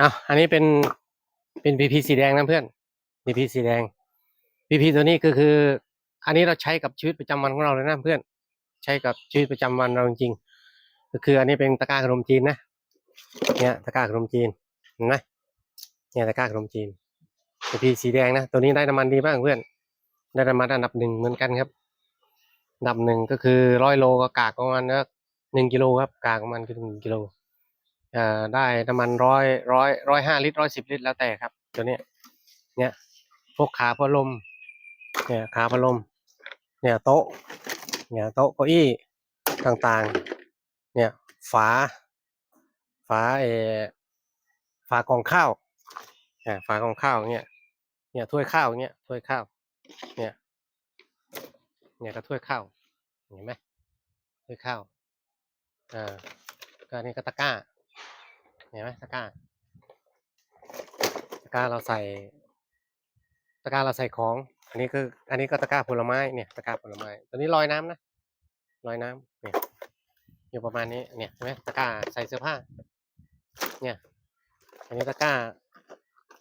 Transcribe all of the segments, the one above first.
อะอันนี้เป็นเป็นพีพีสีแดงนะเพื่อนพีพีสีแดงพีพีตัวนี้ก็คือ อันนี้เราใช้กับชีวิตประจำวันของเราเลยนะเพื่อน ใช้กับชีวิตประจำวันเราจริงๆก็คืออันนี้เป็นตะกร้าขนมจีนนะเนี่ยตะกร้าขนมจีนนไหมเนี่ยตะกร้าขนมจีนพีพีสีแดงนะตัวนี้ได้น้ำมันดีมากเพื่อน ได้น้ำมันอันดับหนึ่งเหมือนกันครับอันดับหนึ่งก็คือร้อยโลก็กากประมาณนะหนึ่งกิโลครับกากประมาณคือหนึ่งกิโล อ่อได้น้ำมันร้อยร้อยร้อยห้าลิตรร้อยสิบลิตรแล้วแต่ครับ ตัวเนี้ยเนี่ยพวกขาพัดลมเนี่ยขาพัดลมเนี่ยโต๊ะเนี่ยโต๊ะเก้าอี้ต่างๆ เนี่ยฝา ฝาเอฝากองข้าวเนี่ยฝากองข้าวเนี่ยเนี่ยถ้วยข้าวเนี่ยถ้วยข้าว เนี่ย เนี่ยก็ถ้วยข้าวเห็นไหมถ้วยข้าวอ่าก็อันนี่ก็ตะกร้า เห็นไหมตะกร้าตะกร้าเราใส่ตะกร้าเราใส่ของ อันนี้คือ อันนี้ก็ตะกร้าผลไม้เนี่ยตะกร้าผลไม้ตัวนี้ลอยน้ำนะลอยน้ำเนี่ยอยู่ประมาณนี้เนี่ยเห็นไหมตะกร้าใส่เสื้อผ้า เนี่ยอันนี้ตะกร้า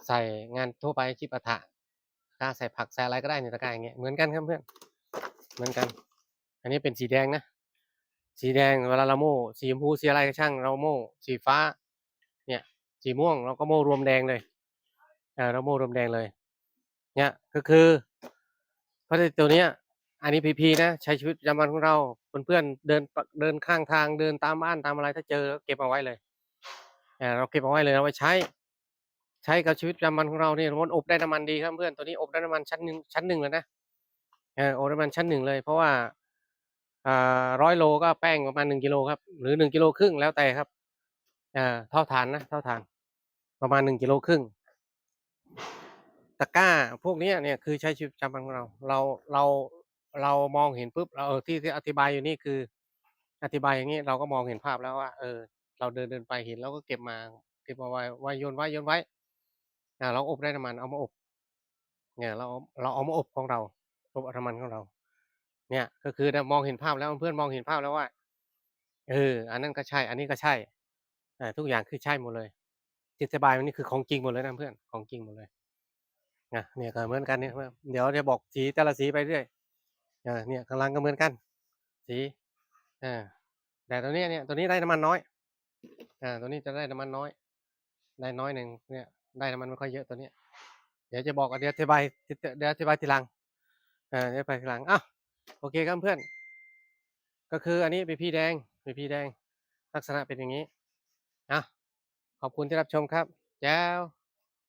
ใส่งานทั่วไปชิปะทะตะกร้าใส่ผักใส่อะไรก็ได้ในตะกร้าอย่างเงี้ยเหมือนกันครับเพื่อนเหมือนกัน อันนี้เป็นสีแดงนะสีแดงเวลาเราโม่สีชมพูสีอะไรก็ช่างเราโม่สีฟ้า สีม่วง เราก็โม่รวมแดงเลยอ่าเราโม่รวมแดงเลย เนี่ยก็คือพราะตัวเนี้ย อันนี้พีพีนะใช้ชีวิตประจำวันของเราเพื่อนๆเดินเดินข้างทางเดินตามบ้านตามอะไรถ้าเจอเก็บเอาไว้เลยอ่าเราเก็บเอาไว้เลยเอาไว้ใช้ ใช้กับชีวิตประจำวันของเราเนี่ยมันอบได้น้ำมันดีครับเพื่อนตัวนี้อบได้น้ำมันชั้นหนึ่งชั้นหนึ่งเลยนะเอออบได้น้ำมันชั้นหนึ่งเลย เพราะว่าอ่าร้อยโลก็แป้งประมาณหนึ่งกิโลครับ หรือหนึ่งกิโลครึ่งแล้วแต่ครับอ่าเท่าฐานนะเท่าฐาน ประมาณหนึ่งกิโลครึ่งตะกร้าพวกนี้เนี่ยคือใช้ชีวิตประจำวันของเราเราเราเรามองเห็นปุ๊บเราเออที่ที่อธิบายอยู่นี่คือ อธิบายอย่างนี้เราก็มองเห็นภาพแล้วว่า เออ เราเดินเดินไปเห็นเราก็เก็บมาเก็บมาไว้ไว้โยนไว้โยนไว้อ่าเราอบได้น้ำมันเอามาอบ เนี่ยเราเราเอามาอบของเราอบน้ำมันของเรา เนี่ยก็คือมองเห็นภาพแล้วเพื่อนมองเห็นภาพแล้วว่าเอออันนั้นก็ใช่ อันนี้ก็ใช่อ่าทุกอย่างคือใช่หมดเลย ที่อธิบายวันนี้คือของจริงหมดเลยนะเพื่อนของจริงหมดเลยนะเนี่ยก็เหมือนกันเนี่ยเดี๋ยวจะบอกสีแต่ละสีไปเรื่อยเนี่ยข้างล่างก็เหมือนกัน สีอ่าแต่ตัวนี้เนี่ยตัวนี้ได้น้ำมันน้อยอ่าตัวนี้จะได้น้ำมันน้อย ได้น้อยหนึ่งเนี่ยได้น้ำมันไม่ค่อยเยอะตัวนี้เดี๋ยวจะบอกเดี๋ยวอธิบายเดี๋ยวอธิบายทีหลังอ่าเดี๋ยวไปทีหลังอ้าวโอเคครับเพื่อน ก็คืออันนี้เป็นพี่แดงเป็นพี่แดง ลักษณะเป็นอย่างนี้อะ ขอบคุณที่รับชมครับแจ้ว